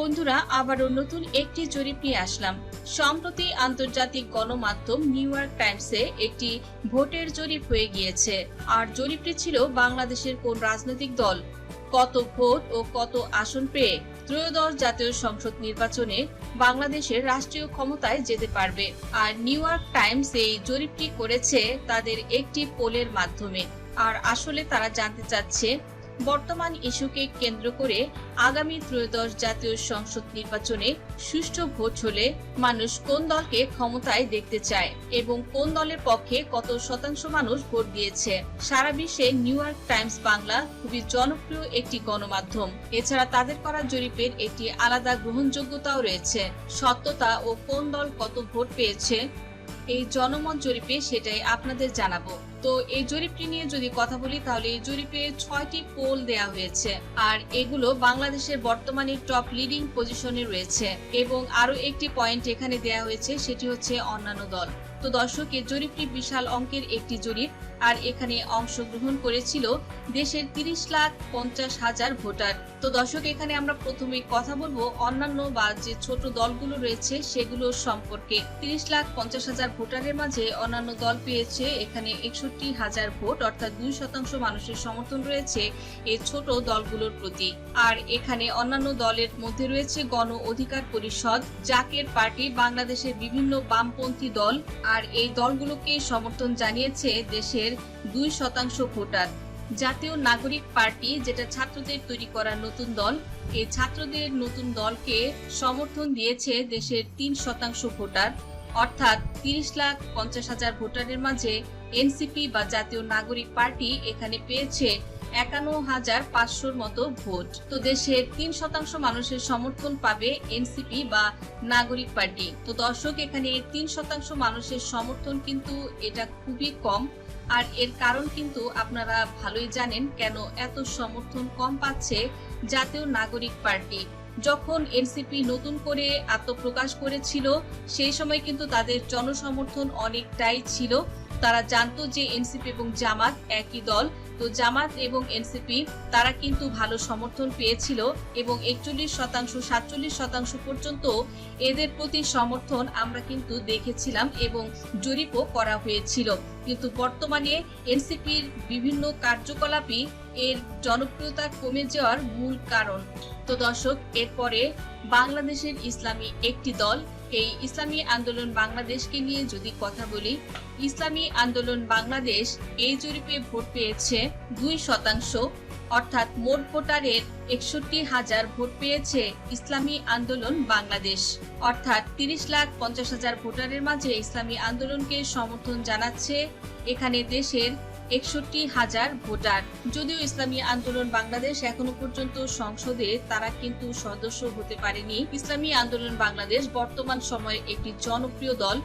বন্ধুরা, আবারও নতুন একটি জরিপ নিয়ে আসলাম। সম্প্রতি আন্তর্জাতিক গণমাধ্যম নিউ ইয়র্ক টাইমসে একটি ভোটের জরিপ হয়ে গিয়েছে। আর জরিপটি ছিল বাংলাদেশের কোন রাজনৈতিক দল। কত ভোট ও কত আসন পেয়ে ত্রয়োদশ জাতীয় সংসদ নির্বাচনে বাংলাদেশের রাষ্ট্রীয় ক্ষমতায় যেতে পারবে। আর নিউ ইয়র্ক টাইমস এই জরিপটি করেছে তাদের একটি পোলের মাধ্যমে। আর আসলে তারা জানতে চাচ্ছে বর্তমান ইস্যুকে কেন্দ্র করে আগামী ত্রয়োদশ জাতীয় সংসদ নির্বাচনে সুষ্ঠু ভোট হলে মানুষ কোন দলকে ক্ষমতায় দেখতে চায় এবং কোন দলের পক্ষে কত শতাংশ মানুষ ভোট দিয়েছে? সারা বিশ্বে নিউ ইয়র্ক টাইমস বাংলা খুবই জনপ্রিয় একটি গণমাধ্যম। এছাড়া তাদের করা জরিপের একটি আলাদা গ্রহণযোগ্যতাও রয়েছে। সত্যতা ও কোন দল কত ভোট পেয়েছে? এই জনমত জরিপে সেটাই আপনাদের জানাব। তো এই জরিপটি নিয়ে যদি কথা বলি, তাহলে এই জরিপে ছয়টি পোল দেয়া হয়েছে। আর এগুলো বাংলাদেশের বর্তমানে টপ লিডিং পজিশনে রয়েছে এবং আরও একটি পয়েন্ট এখানে দেয়া হয়েছে, সেটি হচ্ছে অন্যান্য দল। তো দর্শক এই জরিপটি বিশাল অঙ্কের একটি জরিপ, আর এখানে অংশগ্রহণ করেছিল দেশের তিরিশ লাখ পঞ্চাশ হাজার ভোটার। তো দর্শক, এখানে আমরা প্রথমে কথা বলব অন্যান্য বা যে ছোট দলগুলো রয়েছে সেগুলোর সম্পর্কে। তিরিশ লাখ পঞ্চাশ হাজার ভোটারের মাঝে অন্যান্য দল পেয়েছে এখানে একষট্টি হাজার ভোট, অর্থাৎ দুই শতাংশ মানুষের সমর্থন রয়েছে এই ছোট দলগুলোর প্রতি। আর এখানে অন্যান্য দলের মধ্যে রয়েছে গণ অধিকার পরিষদ, জাকের পার্টি, বাংলাদেশের বিভিন্ন বামপন্থী দল আর এই দলগুলোকে সমর্থন জানিয়েছে দেশের দুই শতাংশ ভোটার। জাতীয় নাগরিক পার্টি, যেটা ছাত্রদের তৈরি করা নতুন দল, এই ছাত্রদের নতুন দলকে সমর্থন দিয়েছে দেশের তিন শতাংশ ভোটার। অর্থাৎ তিরিশ লাখ পঞ্চাশ হাজার ভোটারের মাঝে এনসিপি বা জাতীয় নাগরিক পার্টি এখানে পেয়েছে একান্ন হাজার পাঁচশোর মতো ভোট। তো দেশের তিন শতাংশ মানুষের সমর্থন পাবে এনসিপি বা নাগরিক পার্টি। তো দর্শক, এখানে তিন শতাংশ মানুষের সমর্থন কিন্তু এটা খুবই কম। আর এর কারণ কিন্তু আপনারা ভালোই জানেন কেন এত সমর্থন কম পাচ্ছে জাতীয় নাগরিক পার্টি। যখন এনসিপি নতুন করে আত্মপ্রকাশ করেছিল, সেই সময় কিন্তু তাদের জনসমর্থন অনেকটাই ছিল। তারা জানতো যে এনসিপি এবং জামাত একই দল। তো জামাত এবং এনসিপি, তারা কিন্তু ভালো সমর্থন পেয়েছিল এবং একচল্লিশ শতাংশ, সাতচল্লিশ শতাংশ পর্যন্ত এদের প্রতি সমর্থন আমরা কিন্তু দেখেছিলাম এবং জরিপও করা হয়েছিল। কিন্তু বর্তমানে এনসিপির বিভিন্ন কার্যকলাপই এর জনপ্রিয়তা কমে যাওয়ার মূল কারণ। তো দর্শক, এরপরে বাংলাদেশের ইসলামী একটি দল এই ইসলামী আন্দোলন বাংলাদেশকে নিয়ে যদি কথা বলি, ইসলামী আন্দোলন বাংলাদেশ এই জরিপে ভোট পেয়েছে দুই শতাংশ, অর্থাৎ মোট ভোটারের একষট্টি হাজার ভোট পেয়েছে ইসলামী আন্দোলন বাংলাদেশ। অর্থাৎ তিরিশ লাখ পঞ্চাশ হাজার ভোটারের মাঝে ইসলামী আন্দোলনকে সমর্থন জানাচ্ছে এখানে দেশের একষট্টি হাজার ভোটার। যদিও ইসলামী আন্দোলন বাংলাদেশ এখনও পর্যন্ত সংসদে, তারা কিন্তু সদস্য হতে পারেনি। ইসলামী আন্দোলন বাংলাদেশ বর্তমান সময়ে একটি জনপ্রিয় দল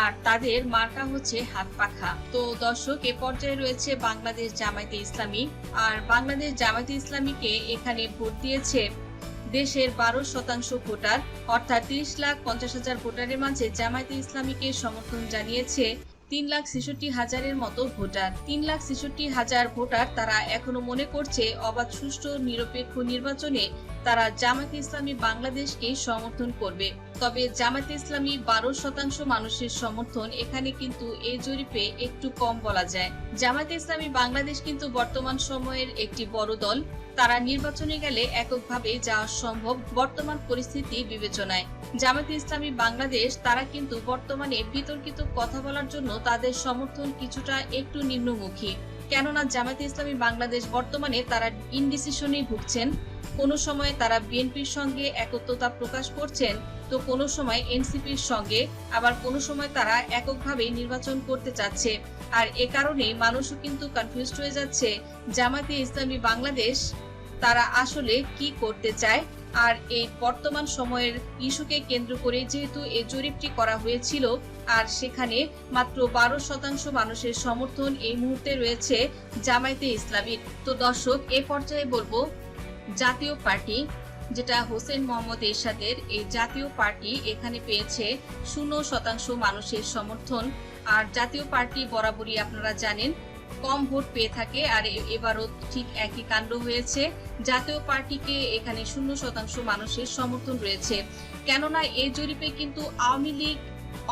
আর তাদের মার্কা হচ্ছে হাত পাখা। তো দর্শক, এ পর্যায়ে রয়েছে বাংলাদেশ জামায়াতে ইসলামী। আর বাংলাদেশ জামায়াতে ইসলামীকে এখানে ভোট দিয়েছে দেশের বারো শতাংশ ভোটার। অর্থাৎ তিরিশ লাখ পঞ্চাশ হাজার ভোটারের মাঝে জামায়াতে ইসলামীকে সমর্থন জানিয়েছে তিন লাখ ছেষট্টি হাজারের মতো ভোটার। তিন লাখ ছেষট্টি হাজার ভোটার তারা এখনও মনে করছে অবাধ, সুষ্ঠু, নিরপেক্ষ নির্বাচনে তারা জামাতে ইসলামী বাংলাদেশকে সমর্থন করবে। তবে জামাতে ইসলামী বারো শতাংশ মানুষের সমর্থন এখানে কিন্তু এই জরিপে একটু কম বলা যায়। জামাতে ইসলামী বাংলাদেশ কিন্তু বর্তমান সময়ের একটি বড় দল। তারা নির্বাচনে গেলে এককভাবে যাওয়া সম্ভব বর্তমান পরিস্থিতি বিবেচনায়। জামাতে ইসলামী বাংলাদেশ, তারা কিন্তু বর্তমানে বিতর্কিত কথা বলার জন্য তাদের সমর্থন কিছুটা একটু নিম্নমুখী। কেননা জামাতে ইসলামী বাংলাদেশ বর্তমানে তারা ইনডিসিশনে ভুগছেন। কোনো সময় তারা বিএনপির সঙ্গে একত্রতা প্রকাশ করছেন, তো কোনো সময় এনসিপির সঙ্গে, আবার কোনো সময় তারা এককভাবে নির্বাচন করতে চাচ্ছে। আর এ কারণে মানুষও কিন্তু কনফিউজড হয়ে যাচ্ছে জামাতে ইসলামী বাংলাদেশ তারা আসলে কি করতে চায়? আর এই বর্তমান সময়ের ইস্যুকে কেন্দ্র করে যেহেতু এই জরিপটি করা হয়েছিল, আর সেখানে মাত্র বারো শতাংশ মানুষের সমর্থন এই মুহূর্তে রয়েছে জামায়াতে ইসলামীর। তো দর্শক, এ পর্যায়ে বলব জাতীয় পার্টি, যেটা হোসেন মোহাম্মদ এরশাদের, এই জাতীয় পার্টি এখানে পেয়েছে শূন্য শতাংশ মানুষের সমর্থন। আর জাতীয় পার্টি বরাবরই আপনারা জানেন, কম ভোট পেয়ে থাকে আর এবারও ঠিক একই কাণ্ড হয়েছে। জাতীয় পার্টিকে এখানে শূন্য শতাংশ মানুষের সমর্থন রয়েছে। কেননা এই জরিপে কিন্তু আওয়ামী লীগ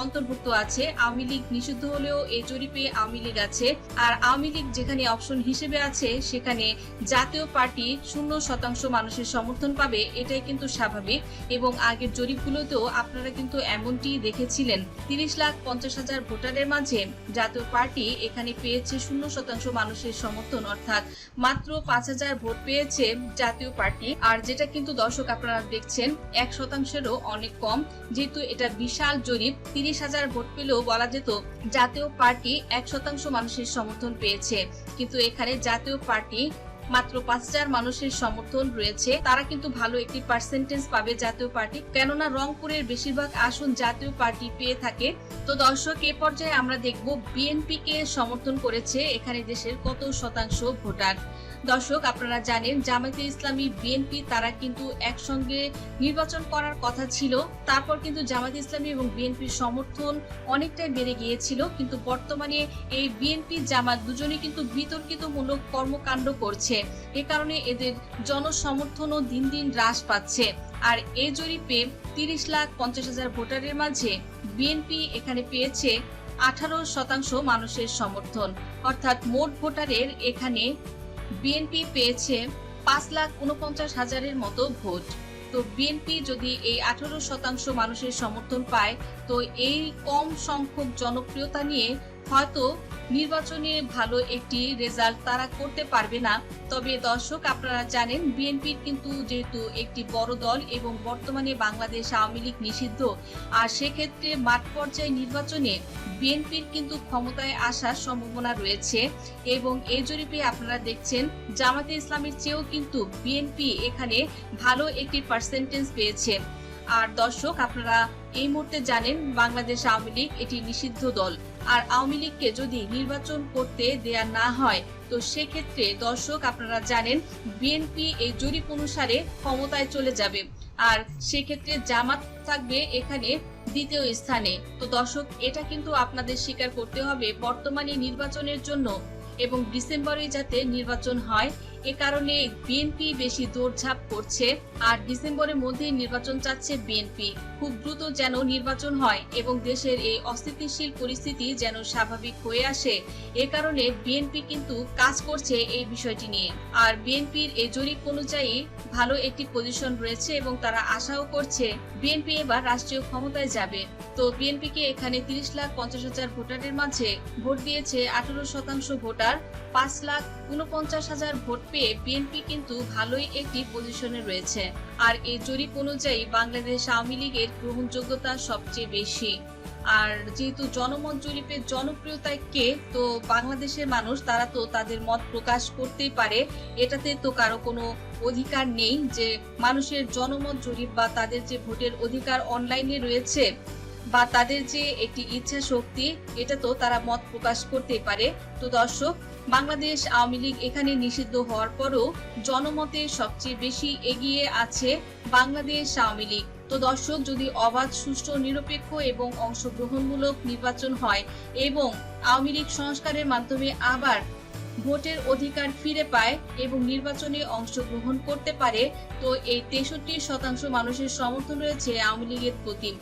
অন্তর্ভুক্ত আছে। আওয়ামী লীগ নিষিদ্ধ হলেও এই জরিপে আওয়ামী লীগ আছে। আর আওয়ামী লীগ যেখানে অপশন হিসেবে আছে, সেখানে জাতীয় পার্টি শূন্য শতাংশ মানুষের সমর্থন পাবে, এটাই কিন্তু স্বাভাবিক। এবং আগের জরিপগুলোতেও আপনারা কিন্তু এমনটি দেখেছিলেন। তিরিশ লাখ পঞ্চাশ হাজার ভোটারের মাঝে জাতীয় পার্টি এখানে পেয়েছে শূন্য শতাংশ মানুষের সমর্থন, অর্থাৎ মাত্র পাঁচ হাজার ভোট পেয়েছে জাতীয় পার্টি। আর যেটা কিন্তু দর্শক আপনারা দেখছেন, এক শতাংশেরও অনেক কম। যেহেতু এটা বিশাল জরিপ তিরিশ হাজার ভোট পেলেও বলা যেত জাতীয় পার্টি এক শতাংশ মানুষের সমর্থন পেয়েছে। কিন্তু এখানে জাতীয় পার্টি মাত্র পাঁচ হাজার মানুষের সমর্থন রয়েছে। তারা কিন্তু ভালো একটি পার্সেন্টেজ পাবে জাতীয় পার্টি। কেননা রংপুরের বেশিরভাগ আসন জাতীয় পার্টি পেয়ে থাকে। তো দর্শক, এ পর্যায়ে আমরা দেখব বিএনপি কে সমর্থন করেছে এখানে দেশের কত শতাংশ ভোটার। দর্শক, আপনারা জানেন, জামায়াতে ইসলামী, বিএনপি, তারা কিন্তু একসঙ্গে নির্বাচন করার কথা ছিল। তারপর কিন্তু জামায়াতে ইসলামী এবং বিএনপির সমর্থন অনেকটাই বেড়ে গিয়েছিল। কিন্তু বর্তমানে এই বিএনপি, জামাত দুজনে কিন্তু বিতর্কিতমূলক কর্মকাণ্ড করছে। এ কারণে এদের জনসমর্থনও দিন দিন হ্রাস পাচ্ছে। আর এই জরিপে তিরিশ লাখ পঞ্চাশ হাজার ভোটারের মাঝে বিএনপি এখানে পেয়েছে আঠারো শতাংশ মানুষের সমর্থন। অর্থাৎ মোট ভোটারের এখানে বিএনপি পেয়েছে পাঁচ লাখ উনপঞ্চাশ হাজারের মতো ভোট। তো বিএনপি যদি এই আঠারো শতাংশ মানুষের সমর্থন পায়, তো এই কম সংখ্যক জনপ্রিয়তা নিয়ে হয়তো নির্বাচনে ভালো একটি রেজাল্ট তারা করতে পারবে না। তবে দর্শক, আপনারা জানেন, বিএনপির কিন্তু যেহেতু একটি বড় দল এবং বর্তমানে বাংলাদেশ আওয়ামী লীগ নিষিদ্ধ, আর সেক্ষেত্রে মাঠ পর্যায়ে নির্বাচনে বিএনপির কিন্তু ক্ষমতায় আসার সম্ভাবনা রয়েছে এবং এই জরিপে আপনারা দেখছেন, জামাতে ইসলামের চেয়েও কিন্তু বিএনপি এখানে ভালো একটি পার্সেন্টেজ পেয়েছে। আর দর্শক, আপনারা এই মুহূর্তে জানেন, বাংলাদেশ আওয়ামী লীগ এটি নিষিদ্ধ দল। আর আওয়ামী লীগকে যদি নির্বাচন করতে দেয়া না হয়, তো সেক্ষেত্রে দর্শক আপনারা জানেন বিএনপি এই জরিপ অনুসারে ক্ষমতায় চলে যাবে। আর সেক্ষেত্রে জামাত থাকবে এখানে দ্বিতীয় স্থানে। তো দর্শক, এটা কিন্তু আপনাদের স্বীকার করতে হবে, বর্তমানে নির্বাচনের জন্য এবং ডিসেম্বরে যাতে নির্বাচন হয় এ কারণে বিএনপি বেশি দৌড়ঝাঁপ করছে, আর ডিসেম্বরের মধ্যে নির্বাচন চাচ্ছে বিএনপি খুব দ্রুত যেন নির্বাচন হয় এবং দেশের এই অস্থিতিশীল পরিস্থিতি যেন স্বাভাবিক হয়ে আসে, এ কারণে বিএনপি কিন্তু কাজ করছে এই বিষয়টি নিয়ে। আর বিএনপির এই জরিপ অনুযায়ী ভালো একটি পজিশন রয়েছে এবং তারা আশাও করছে বিএনপি এবার রাষ্ট্রীয় ক্ষমতায় যাবে। তো বিএনপিকে এখানে তিরিশ লাখ পঞ্চাশ হাজার ভোটারের মাঝে ভোট দিয়েছে আঠারো শতাংশ ভোটার, পাঁচ লাখ উনপঞ্চাশ হাজার ভোট পেয়ে বিএনপি কিন্তু ভালোই একটি পজিশনে রয়েছে। আর এই জরিপ অনুযায়ী বাংলাদেশ আওয়ামী লীগের গ্রহণযোগ্যতা সবচেয়ে বেশি। আর যেহেতু জনমত জরিপের জনপ্রিয়তায় কে, তো বাংলাদেশের মানুষ, তারা তো তাদের মত প্রকাশ করতেই পারে। এটাতে তো কারও কোনো অধিকার নেই যে মানুষের জনমত জরিপ বা তাদের যে ভোটের অধিকার অনলাইনে রয়েছে বা তাদের যে একটি ইচ্ছা শক্তি এটা তো তারা মত প্রকাশ করতেই পারে। তো দর্শক বাংলাদেশ আওয়ামী লীগ এখানে নিষিদ্ধ হওয়ার পরও জনমতে সবচেয়ে বেশি এগিয়ে আছে বাংলাদেশ আওয়ামী লীগ। তো দর্শক, যদি অবাধ, সুষ্ঠু, নিরপেক্ষ এবং অংশগ্রহণমূলক নির্বাচন হয় এবং আওয়ামী লীগ সংস্কারের মাধ্যমে আবার ভোটের অধিকার ফিরে পায় এবং নির্বাচনে অংশগ্রহণ করতে পারে, তো এই তেষট্টি শতাংশ মানুষের সমর্থন রয়েছে আওয়ামী লীগের প্রতি।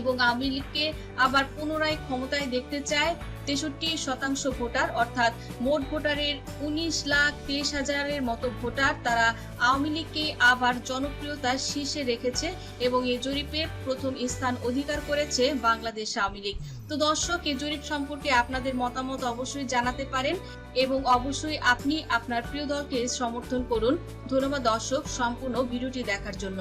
এবং আওয়ামী লীগকে আবার পুনরায় ক্ষমতায় দেখতে চায় তেষট্টি শতাংশ ভোটার, অর্থাৎ মোট ভোটারের উনিশ লাখ তেইশ হাজারের মতো ভোটার তারা আওয়ামী লীগকে আবার জনপ্রিয়তার শীর্ষে রেখেছে এবং এই জরিপে প্রথম স্থান অধিকার করেছে বাংলাদেশ আওয়ামী লীগ। তো দর্শক এই জরিপ সম্পর্কে আপনাদের মতামত অবশ্যই জানাতে পারেন এবং অবশ্যই আপনি আপনার প্রিয় দলকে সমর্থন করুন। ধন্যবাদ দর্শক, সম্পূর্ণ ভিডিওটি দেখার জন্য।